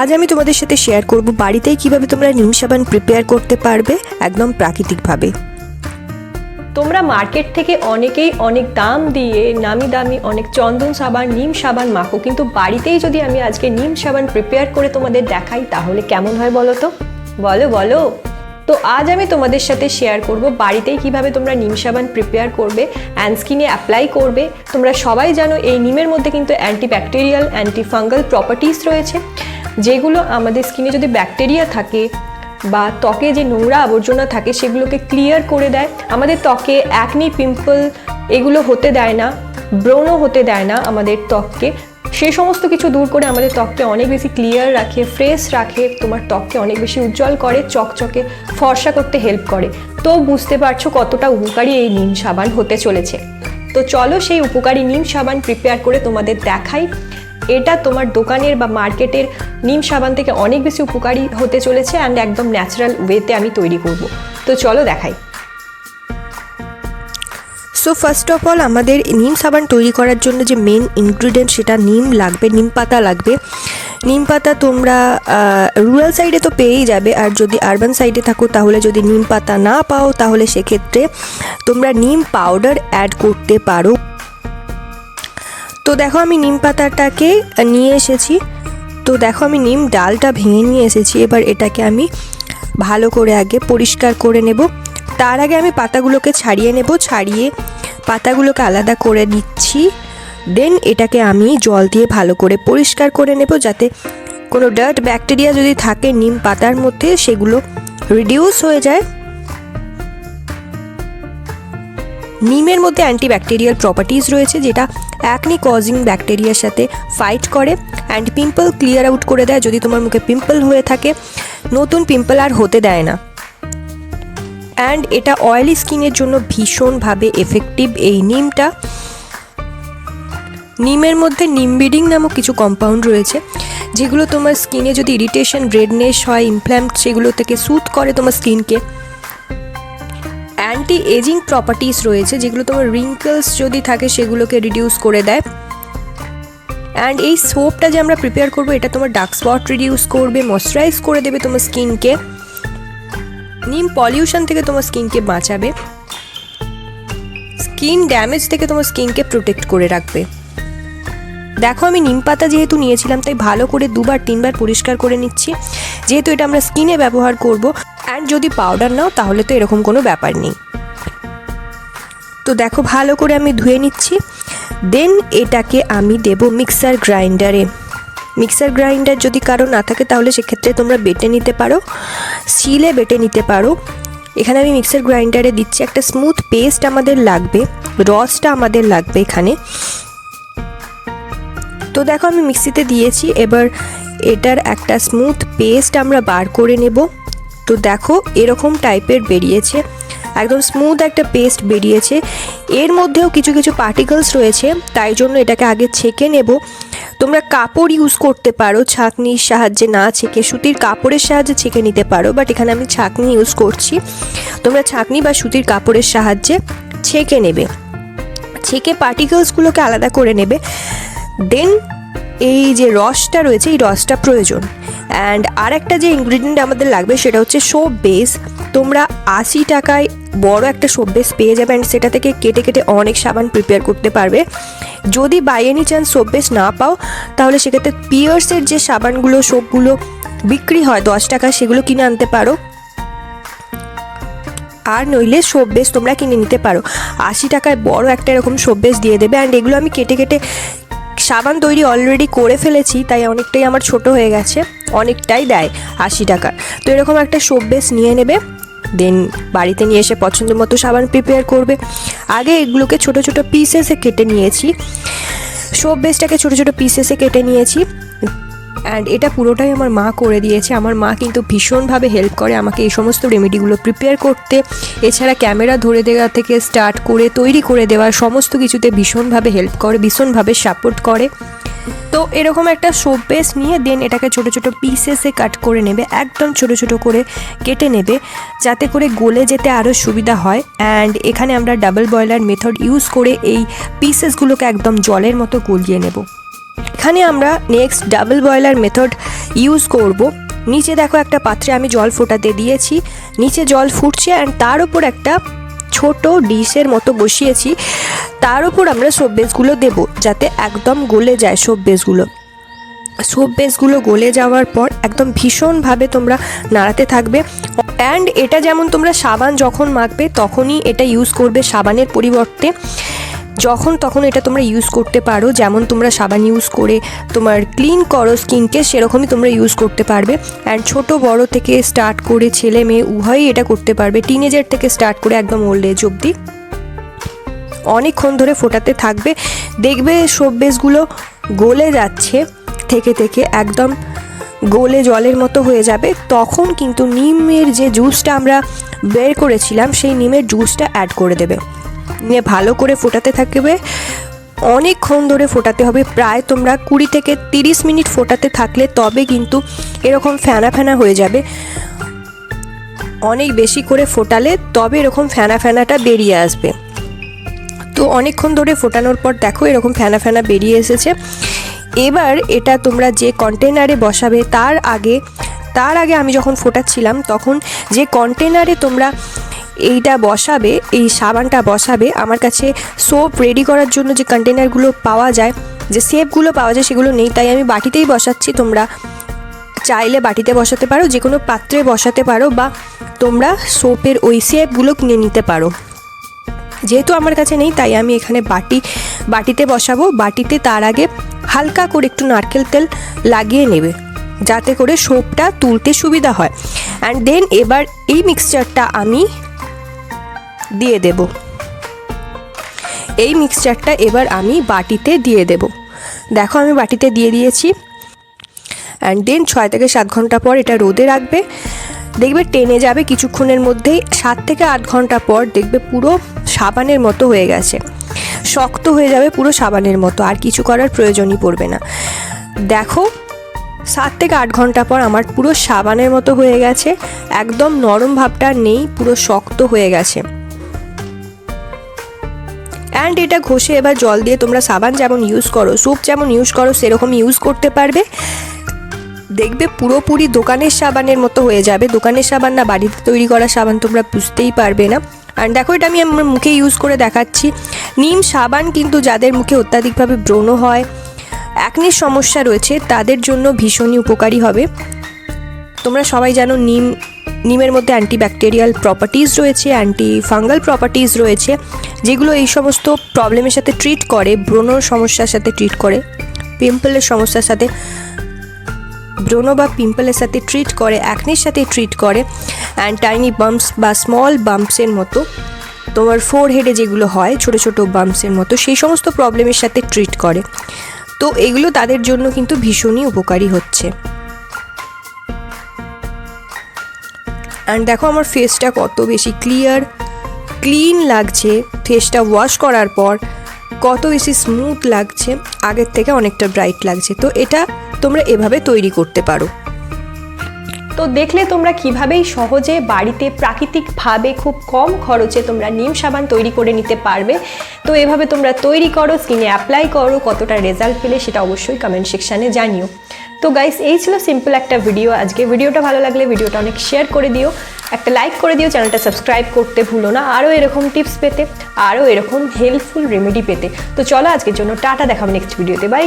আজ আমি তোমাদের সাথে শেয়ার করব বাড়িতেই কীভাবে তোমরা নিম সাবান প্রিপেয়ার করতে পারবে একদম প্রাকৃতিকভাবে। তোমরা মার্কেট থেকে অনেকেই অনেক দাম দিয়ে, নামি দামি অনেক চন্দন সাবান, নিম সাবান মাখো, কিন্তু বাড়িতেই যদি আমি আজকে নিম সাবান প্রিপেয়ার করে তোমাদের দেখাই, তাহলে কেমন হয় বলো তো? বলো বলো। তো আজ আমি তোমাদের সাথে শেয়ার করব বাড়িতেই কীভাবে তোমরা নিম সাবান প্রিপেয়ার করবে অ্যান্ড স্কিনে অ্যাপ্লাই করবে। তোমরা সবাই জানো এই নিমের মধ্যে কিন্তু অ্যান্টিব্যাকটেরিয়াল অ্যান্টি ফাঙ্গাল প্রপার্টিস রয়েছে। যেগুলো আমাদের স্কিনে যদি ব্যাকটেরিয়া থাকে বা ত্বকে যে নোংরা আবর্জনা থাকে সেগুলোকে ক্লিয়ার করে দেয়। আমাদের ত্বকে অ্যাকনি পিম্পল এগুলো হতে দেয় না, ব্রণ হতে দেয় না আমাদের ত্বককে। সেই সমস্ত কিছু দূর করে আমাদের ত্বককে অনেক বেশি ক্লিয়ার রাখে ফ্রেশ রাখে, তোমার ত্বককে অনেক বেশি উজ্জ্বল করে, চকচকে, ফর্সা করতে হেল্প করে। তো বুঝতে পারছ কতটা উপকারী এই নিম সাবান হতে চলেছে। তো চলো সেই উপকারী নিম সাবান প্রিপেয়ার করে তোমাদের দেখাই। এটা তোমার দোকানের বা মার্কেটের নিম সাবান থেকে অনেক বেশি উপকারী হতে চলেছে অ্যান্ড একদম ন্যাচারাল ওয়েতে আমি তৈরি করব। তো চলো দেখাই। সো ফার্স্ট অফ অল আমাদের নিম সাবান তৈরি করার জন্য যে মেন ইনগ্রিডিয়েন্ট সেটা নিম লাগবে, নিম পাতা লাগবে। নিম পাতা তোমরা রুরাল সাইডে তো পেয়েই যাবে, আর যদি আরবান সাইডে থাকো, তাহলে যদি নিম পাতা না পাও, তাহলে সেক্ষেত্রে তোমরা নিম পাউডার অ্যাড করতে পারো। তো দেখো আমি নিম পাতাটাকে নিয়ে এসেছি। তো দেখো আমি নিম ডালটা ভেঙে নিয়ে এসেছি। এবার এটাকে আমি ভালো করে আগে পরিষ্কার করে নেব। তার আগে আমি পাতাগুলোকে ছাড়িয়ে নেব। ছাড়িয়ে পাতাগুলোকে আলাদা করে নিচ্ছি। দেন এটাকে আমি জল দিয়ে ভালো করে পরিষ্কার করে নেব যাতে কোনো ডার্ট ব্যাকটেরিয়া যদি থাকে নিম পাতার মধ্যে, সেগুলো রিডিউস হয়ে যায়। নিমের মধ্যে অ্যান্টিব্যাকটেরিয়াল প্রপার্টিজ রয়েছে, যেটা অ্যাকনি কজিং ব্যাকটেরিয়ার সাথে ফাইট করে অ্যান্ড পিম্পল ক্লিয়ার আউট করে দেয় যদি তোমার মুখে পিম্পল হয়ে থাকে। নতুন পিম্পল আর হতে দেয় না। অ্যান্ড এটা অয়েলি স্কিনের জন্য ভীষণভাবে এফেক্টিভ এই নিমটা। নিমের মধ্যে নিমবিডিং নামক কিছু কম্পাউন্ড রয়েছে, যেগুলো তোমার স্কিনে যদি ইরিটেশন রেডনেস হয় ইমপ্ল্যাম্প সেগুলো থেকে স্যুথ করে তোমার স্কিনকে অ্যান্টি এজিং প্রপার্টিস রয়েছে, যেগুলো তোমার রিঙ্কলস যদি থাকে সেগুলোকে রিডিউস করে দেয়। অ্যান্ড এই সোপটা যে আমরা প্রিপেয়ার করব, এটা তোমার ডার্ক স্পট রিডিউস করবে ময়শ্চারাইজ করে দেবে তোমার স্কিনকে নিম পলিউশন থেকে তোমার স্কিনকে বাঁচাবে। স্কিন ড্যামেজ থেকে তোমার স্কিনকে প্রোটেক্ট করে রাখবে। দেখো আমি নিম পাতা যেহেতু নিয়েছিলাম, তাই ভালো করে দুবার, তিনবার পরিষ্কার করে নিচ্ছি। যেহেতু এটা আমরা স্কিনে ব্যবহার করব অ্যান্ড যদি পাউডার নাও, তাহলে তো এরকম কোনো ব্যাপার নেই। তো দেখো, ভালো করে আমি ধুয়ে নিচ্ছি। দেন এটাকে আমি দেব মিক্সার গ্রাইন্ডারে মিক্সার গ্রাইন্ডার যদি কারও না থাকে, তাহলে সেক্ষেত্রে তোমরা বেটে নিতে পারো। শিলে বেটে নিতে পারো। এখানে আমি মিক্সার গ্রাইন্ডারে দিচ্ছি। একটা স্মুথ পেস্ট আমাদের লাগবে। রসটা আমাদের লাগবে এখানে। তো দেখো, আমি মিক্সিতে দিয়েছি। এবার এটার একটা স্মুথ পেস্ট আমরা বার করে নেব। তো দেখো, এরকম টাইপের বেরিয়েছে। একদম স্মুথ একটা পেস্ট বেরিয়েছে। এর মধ্যেও কিছু কিছু পার্টিকলস রয়েছে, তাই জন্য এটাকে আগে ছেঁকে নেব। তোমরা কাপড় ইউজ করতে পারো, ছাঁকনির সাহায্যে না ছেঁকে। সুতির কাপড়ের সাহায্যে ছেঁকে নিতে পারো বাট এখানে আমি ছাঁকনি ইউজ করছি। তোমরা ছাঁকনি বা সুতির কাপড়ের সাহায্যে ছেঁকে নেবে। ছেঁকে পার্টিকলসগুলোকে আলাদা করে নেবে। দেন এই যে রসটা রয়েছে, এই রসটা প্রয়োজন। অ্যান্ড আর একটা যে ইনগ্রিডিয়েন্ট আমাদের লাগবে সেটা হচ্ছে সোপ বেস তোমরা আশি টাকায় বড় একটা সোপ বেস পেয়ে যাবে অ্যান্ড সেটা থেকে কেটে কেটে অনেক সাবান প্রিপেয়ার করতে পারবে। যদি by any chance soap base না পাও, তাহলে সেক্ষেত্রে পিয়ার্সের যে সাবানগুলো সোপগুলো বিক্রি হয়, দশ টাকা, সেগুলো কিনে আনতে পারো। আর নইলে সোপ বেস তোমরা কিনে নিতে পারো। আশি টাকায় বড় একটা এরকম সোপ বেস দিয়ে দেবে অ্যান্ড এগুলো আমি কেটে কেটে সাবান তৈরি অলরেডি করে ফেলেছি, তাই অনেকটাই আমার ছোট হয়ে গেছে, অনেকটাই দেয় আশি টাকা তো এরকম একটা সোপ বেস নিয়ে নেবে দেন বাড়িতে নিয়ে এসে পছন্দ মতো সাবান প্রিপেয়ার করবে। আগে এগুলোকে ছোট ছোট পিসেসে কেটে নিয়েছি সোপ বেসটাকে ছোট ছোট পিসেসে কেটে নিয়েছি অ্যান্ড এটা পুরোটাই আমার মা করে দিয়েছে। আমার মা কিন্তু ভীষণভাবে হেল্প করে আমাকে এই সমস্ত রেমেডিগুলো প্রিপেয়ার করতে। এছাড়া ক্যামেরা ধরে দেওয়া থেকে স্টার্ট করে, তৈরি করে দেওয়া সমস্ত কিছুতে ভীষণভাবে হেল্প করে, ভীষণভাবে সাপোর্ট করে। তো এরকম একটা সোপ বেস নিয়ে দেন এটাকে ছোট ছোট পিসেসে কাট করে নেবে, একদম ছোট ছোট করে কেটে নেবে, যাতে করে গলে যেতে আরও সুবিধা হয়। অ্যান্ড এখানে আমরা ডাবল বয়লার মেথড ইউজ করে এই পিসেসগুলোকে একদম জলের মতো গলিয়ে নেব। এখানে আমরা next double boiler method use করব। নিচে দেখো একটা পাত্রে আমি জল ফোটাতে দিয়েছি। নিচে জল ফুটছে অ্যান্ড তার উপর একটা ছোট ডিশের মতো বসিয়েছি। তার উপর আমরা সোপ বেসগুলো দেবো যাতে একদম গলে যায় সোপ বেসগুলো সোপ বেসগুলো গলে যাওয়ার পর একদম ভীষণভাবে তোমরা নাড়াতে থাকবে। অ্যান্ড এটা যেমন তোমরা সাবান যখন মাখবে, তখনই এটা ইউজ করবে সাবানের পরিবর্তে। যখন তখন এটা তোমরা ইউজ করতে পারো, যেমন তোমরা সাবান ইউজ করে তোমার ক্লিন করো স্কিনকে সেরকমই তোমরা ইউজ করতে পারবে। অ্যান্ড ছোট, বড় থেকে স্টার্ট করে ছেলে মেয়ে উভয়ই এটা করতে পারবে টিনেজার থেকে স্টার্ট করে একদম ওল্ড এজ অবধি। অনেকক্ষণ ধরে ফোটাতে থাকবে, দেখবে সোপ বেসগুলো গলে যাচ্ছে, থেকে থেকে একদম গলে জলের মতো হয়ে যাবে। তখন কিন্তু নিমের যে জুসটা আমরা বের করেছিলাম, সেই নিমের জুসটা অ্যাড করে দেবে। নিয়ে ভালো করে ফোটাতে থাকবে। অনেকক্ষণ ধরে ফোটাতে হবে। প্রায় তোমরা কুড়ি থেকে তিরিশ মিনিট ফোটাতে থাকলে তবে কিন্তু এরকম ফ্যানা ফ্যানা হয়ে যাবে। অনেক বেশি করে ফোটালে তবে এরকম ফ্যানা ফ্যানাটা বেরিয়ে আসবে। তো অনেকক্ষণ ধরে ফোটানোর পর দেখো এরকম ফ্যানা ফ্যানা বেরিয়ে এসেছে। এবার এটা তোমরা যে কন্টেনারে বসাবে তার আগে তার আগে আমি যখন ফোটাচ্ছিলাম তখন যে কন্টেনারে তোমরা এইটা বসাবে, এই সাবানটা বসাবে। আমার কাছে সোপ রেডি করার জন্য যে কন্টেনারগুলো পাওয়া যায়, যে সেপগুলো পাওয়া যায় সেগুলো নেই, তাই আমি বাটিতেই বসাচ্ছি। তোমরা চাইলে বাটিতে বসাতে পারো যে কোনো পাত্রে বসাতে পারো বা তোমরা সোপের ওই সেপগুলো কিনে নিতে পারো। যেহেতু আমার কাছে নেই, তাই আমি এখানে বাটি, বাটিতে বসাবো। বাটিতে তার আগে হালকা করে একটু নারকেল তেল লাগিয়ে নেবে, যাতে করে সোপটা তুলতে সুবিধা হয়। অ্যান্ড দেন এবার এই মিক্সচারটা আমি দিয়ে দেব। এই মিক্সচারটা এবার আমি বাটিতে দিয়ে দেব। দেখো আমি বাটিতে দিয়ে দিয়েছি। অ্যান্ড দেন ছয় থেকে সাত ঘণ্টা পর এটা রোদে রাখবে। দেখবে টেনে যাবে কিছুক্ষণের মধ্যেই। সাত থেকে আট ঘণ্টা পর দেখবে পুরো সাবানের মতো হয়ে গেছে। শক্ত হয়ে যাবে পুরো সাবানের মতো। আর কিছু করার প্রয়োজনই পড়বে না। দেখো, সাত থেকে আট ঘণ্টা পর আমার পুরো সাবানের মতো হয়ে গেছে। একদম নরম ভাবটা নেই, পুরো শক্ত হয়ে গেছে। অ্যান্ড এটা ঘষে এবার জল দিয়ে তোমরা সাবান যেমন ইউজ করো স্যুপ যেমন ইউজ করো, সেরকম ইউজ করতে পারবে। দেখবে পুরোপুরি দোকানের সাবানের মতো হয়ে যাবে। দোকানের সাবান না, বাড়িতে তৈরি করা সাবান তোমরা বুঝতেই পারবে না। আর দেখো, এটা আমি আমার মুখে ইউজ করে দেখাচ্ছি। নিম সাবান কিন্তু যাদের মুখে অত্যাধিকভাবে ব্রণ হয় একনির সমস্যা রয়েছে, তাদের জন্য ভীষণই উপকারী হবে। তোমরা সবাই জানো, নিম নিমের মধ্যে অ্যান্টিব্যাকটেরিয়াল প্রপার্টিজ রয়েছে অ্যান্টি ফাঙ্গাল প্রপার্টিজ রয়েছে, যেগুলো এই সমস্ত প্রবলেমের সাথে ট্রিট করে, ব্রণর সমস্যার সাথে ট্রিট করে পিম্পলের সমস্যার সাথে, ব্রণ বা পিম্পলের সাথে ট্রিট করে অ্যাকনির সাথে ট্রিট করে অ্যান্ড টাইনি বাম্পস বা স্মল বাম্পসের মতো, তোমার ফোর হেডে যেগুলো হয়, ছোট ছোট বাম্পসের মতো, সেই সমস্ত প্রবলেমের সাথে ট্রিট করে। তো এগুলো তাদের জন্য কিন্তু ভীষণই উপকারী হচ্ছে। অ্যান্ড দেখো আমার ফেসটা কত বেশি ক্লিয়ার ক্লিন লাগছে। ফেসটা ওয়াশ করার পর কত বেশি স্মুথ লাগছে, আগের থেকে অনেকটা ব্রাইট লাগছে। তো এটা তোমরা এভাবে তৈরি করতে পারো। তো দেখলে তোমরা কিভাবেই সহজে বাড়িতে প্রাকৃতিকভাবে খুব কম খরচে তোমরা নিম সাবান তৈরি করে নিতে পারবে। তো এভাবে তোমরা তৈরি করো স্কিনে অ্যাপ্লাই করো, কতটা রেজাল্ট পেলে সেটা অবশ্যই কমেন্ট সেকশানে জানিও। তো গাইস এই ছিল সিম্পল একটা ভিডিও আজকে। ভিডিওটা ভালো লাগলে ভিডিওটা অনেক শেয়ার করে দিও। একটা লাইক করে দিও চ্যানেলটা সাবস্ক্রাইব করতে ভুলো না। আরও এরকম টিপস পেতে, আরও এরকম হেল্পফুল রেমেডি পেতে। তো চলো আজকের জন্য টাটা, দেখাবো নেক্সট ভিডিওতে বাই